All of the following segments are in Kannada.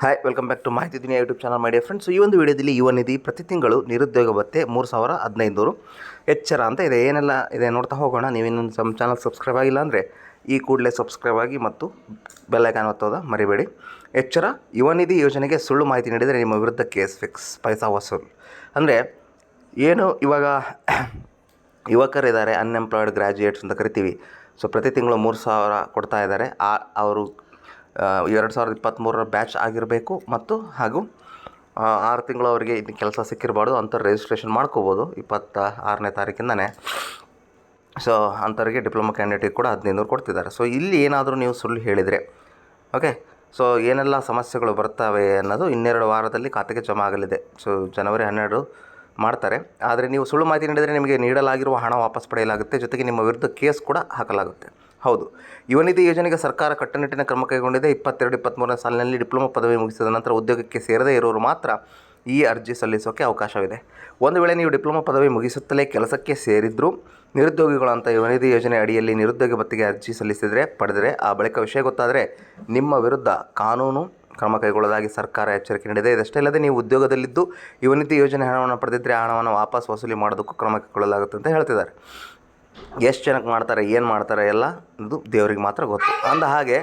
ಹಾಯ್ ವೆಲ್ಕಮ್ ಬ್ಯಾಕ್ ಟು ಮಾಹಿತಿ ದಿನ ಯೂಟ್ಯೂಬ್ ಚಾನಲ್ ಮಾಡಿ ಫ್ರೆಂಡ್ಸ್ ಈ ಒಂದು ವಿಡಿಯೋದಲ್ಲಿ ಯುವ ನಿಧಿ ಪ್ರತಿ ತಿಂಗಳು ನಿರುದ್ಯೋಗ ಭತ್ತೆ ಮೂರು ಸಾವಿರ ಹದಿನೈದುನೂರು ಎಚ್ಚರ ಅಂತ ಇದೆ. ಏನೆಲ್ಲ ಇದೆ ನೋಡ್ತಾ ಹೋಗೋಣ. ನೀವಿನ್ನೊಂದು ನಮ್ಮ ಚಾನಲ್ ಸಬ್ಸ್ಕ್ರೈಬ್ ಆಗಿಲ್ಲ ಅಂದರೆ ಈ ಕೂಡಲೇ ಸಬ್ಸ್ಕ್ರೈಬ್ ಆಗಿ ಮತ್ತು ಬೆಲ್ಲೈಕಾನ್ ಒತ್ತೋದ ಮರಿಬೇಡಿ. ಎಚ್ಚರ ಯುವ ನಿಧಿ ಯೋಜನೆಗೆ ಸುಳ್ಳು ಮಾಹಿತಿ ನೀಡಿದರೆ ನಿಮ್ಮ ವಿರುದ್ಧ ಕೇಸ್ ಫಿಕ್ಸ್ ಪೈಸಾ ವಸೂಲ್. ಅಂದರೆ ಏನು ಇವಾಗ ಯುವಕರಿದ್ದಾರೆ ಅನ್ಎಂಪ್ಲಾಯ್ಡ್ ಗ್ರ್ಯಾಜುಯೇಟ್ಸ್ ಅಂತ ಕರಿತೀವಿ. ಸೊ ಪ್ರತಿ ತಿಂಗಳು ಮೂರು ಸಾವಿರ ಕೊಡ್ತಾ ಇದ್ದಾರೆ. ಆ, ಅವರು ಎರಡು ಸಾವಿರದ ಇಪ್ಪತ್ತ್ಮೂರರ ಬ್ಯಾಚ್ ಆಗಿರಬೇಕು ಮತ್ತು ಹಾಗೂ ಆರು ತಿಂಗಳು ಅವರಿಗೆ ಇನ್ನು ಕೆಲಸ ಸಿಕ್ಕಿರಬಾರ್ದು ಅಂತ ರಿಜಿಸ್ಟ್ರೇಷನ್ ಮಾಡ್ಕೋಬೋದು ಇಪ್ಪತ್ತ ಆರನೇ ತಾರೀಕಿಂದನೇ. ಸೊ ಅಂಥವರಿಗೆ ಡಿಪ್ಲೊಮಾ ಕ್ಯಾಂಡಿಡೇಟ್ ಕೂಡ ಹದಿನೈದು ಕೊಡ್ತಿದ್ದಾರೆ. ಸೊ ಇಲ್ಲಿ ಏನಾದರೂ ನೀವು ಸುಳ್ಳು ಹೇಳಿದರೆ ಓಕೆ ಸೊ ಏನೆಲ್ಲ ಸಮಸ್ಯೆಗಳು ಬರ್ತವೆ ಅನ್ನೋದು ಇನ್ನೆರಡು ವಾರದಲ್ಲಿ ಖಾತೆಗೆ ಜಮಾ ಆಗಲಿದೆ. ಸೊ ಜನವರಿ ಹನ್ನೆರಡು ಮಾಡ್ತಾರೆ. ಆದರೆ ನೀವು ಸುಳ್ಳು ಮಾಹಿತಿ ನೀಡಿದರೆ ನಿಮಗೆ ನೀಡಲಾಗಿರುವ ಹಣ ವಾಪಸ್ ಪಡೆಯಲಾಗುತ್ತೆ. ಜೊತೆಗೆ ನಿಮ್ಮ ವಿರುದ್ಧ ಕೇಸ್ ಕೂಡ ಹಾಕಲಾಗುತ್ತೆ. ಹೌದು. ಯುವನಿಧಿ ಯೋಜನೆಗೆ ಸರ್ಕಾರ ಕಟ್ಟುನಿಟ್ಟಿನ ಕ್ರಮ ಕೈಗೊಂಡಿದೆ. ಇಪ್ಪತ್ತೆರಡು ಇಪ್ಪತ್ತ್ಮೂರನೇ ಸಾಲಿನಲ್ಲಿ ಡಿಪ್ಲೊಮಾ ಪದವಿ ಮುಗಿಸಿದ ನಂತರ ಉದ್ಯೋಗಕ್ಕೆ ಸೇರದೇ ಇರೋರು ಮಾತ್ರ ಈ ಅರ್ಜಿ ಸಲ್ಲಿಸೋಕೆ ಅವಕಾಶವಿದೆ. ಒಂದು ವೇಳೆ ನೀವು ಡಿಪ್ಲೊಮಾ ಪದವಿ ಮುಗಿಸುತ್ತಲೇ ಕೆಲಸಕ್ಕೆ ಸೇರಿದ್ರೂ ನಿರುದ್ಯೋಗಿಗಳು ಅಂತ ಯುವ ನಿಧಿ ಯೋಜನೆ ಅಡಿಯಲ್ಲಿ ನಿರುದ್ಯೋಗ ಭತ್ತಿಗೆ ಅರ್ಜಿ ಸಲ್ಲಿಸಿದರೆ, ಪಡೆದರೆ ಆ ಬಳಿಕ ವಿಷಯ ಗೊತ್ತಾದರೆ ನಿಮ್ಮ ವಿರುದ್ಧ ಕಾನೂನು ಕ್ರಮ ಕೈಗೊಳ್ಳೋದಾಗಿ ಸರ್ಕಾರ ಎಚ್ಚರಿಕೆ ನೀಡಿದೆ. ಇದಷ್ಟೇ ಅಲ್ಲದೆ ನೀವು ಉದ್ಯೋಗದಲ್ಲಿದ್ದು ಯುವನಿಧಿ ಯೋಜನೆ ಹಣವನ್ನು ಪಡೆದಿದ್ದರೆ ಆ ಹಣವನ್ನು ವಾಪಸ್ ವಸೂಲಿ ಮಾಡೋದಕ್ಕೂ ಕ್ರಮ ಕೈಗೊಳ್ಳಲಾಗುತ್ತೆ ಅಂತ ಹೇಳ್ತಿದ್ದಾರೆ. ಎಷ್ಟು ಜನಕ್ಕೆ ಮಾಡ್ತಾರೆ, ಏನು ಮಾಡ್ತಾರೆ ಎಲ್ಲ ಇದು ದೇವರಿಗೆ ಮಾತ್ರ ಗೊತ್ತು. ಅಂದ ಹಾಗೆ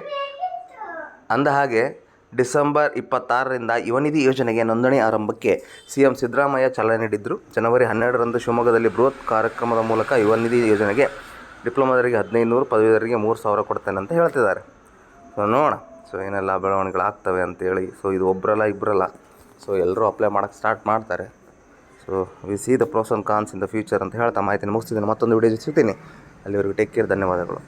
ಅಂದ ಹಾಗೆ ಡಿಸೆಂಬರ್ ಇಪ್ಪತ್ತಾರರಿಂದ ಯುವನಿಧಿ ಯೋಜನೆಗೆ ನೋಂದಣಿ ಆರಂಭಕ್ಕೆ ಸಿ ಎಂ ಸಿದ್ದರಾಮಯ್ಯ ಚಾಲನೆ ನೀಡಿದ್ದರು ಜನವರಿ ಹನ್ನೆರಡರಂದು ಶಿವಮೊಗ್ಗದಲ್ಲಿ ಬೃಹತ್ ಕಾರ್ಯಕ್ರಮದ ಮೂಲಕ ಯುವನಿಧಿ ಯೋಜನೆಗೆ ಡಿಪ್ಲೊಮಾದವರಿಗೆ ಹದಿನೈದು ನೂರು ಪದವೀಧರಿಗೆ ಮೂರು ಸಾವಿರ ಕೊಡ್ತೇನೆ ಅಂತ ಹೇಳ್ತಿದ್ದಾರೆ. ಸೊ ನೋಡೋಣ. ಸೊ ಏನೆಲ್ಲ ಬೆಳವಣಿಗೆಗಳಾಗ್ತವೆ ಅಂತೇಳಿ. ಸೊ ಇದು ಒಬ್ಬರಲ್ಲ ಇಬ್ಬರಲ್ಲ ಸೊ ಎಲ್ಲರೂ ಅಪ್ಲೈ ಮಾಡೋಕ್ಕೆ ಸ್ಟಾರ್ಟ್ ಮಾಡ್ತಾರೆ. So we see the pros and cons in the future ಅಂತ ಹೇಳ್ತಾ ಮಾಹಿತಿನ ಮುಗಿಸ್ತಿದ್ದೀನಿ. ಮತ್ತೊಂದು ವಿಡಿಯೋ ಸಿಗ್ತೀನಿ. ಅಲ್ಲಿವರೆಗೂ ಟೇಕ್ ಕೇರ್ ಧನ್ಯವಾದಗಳು.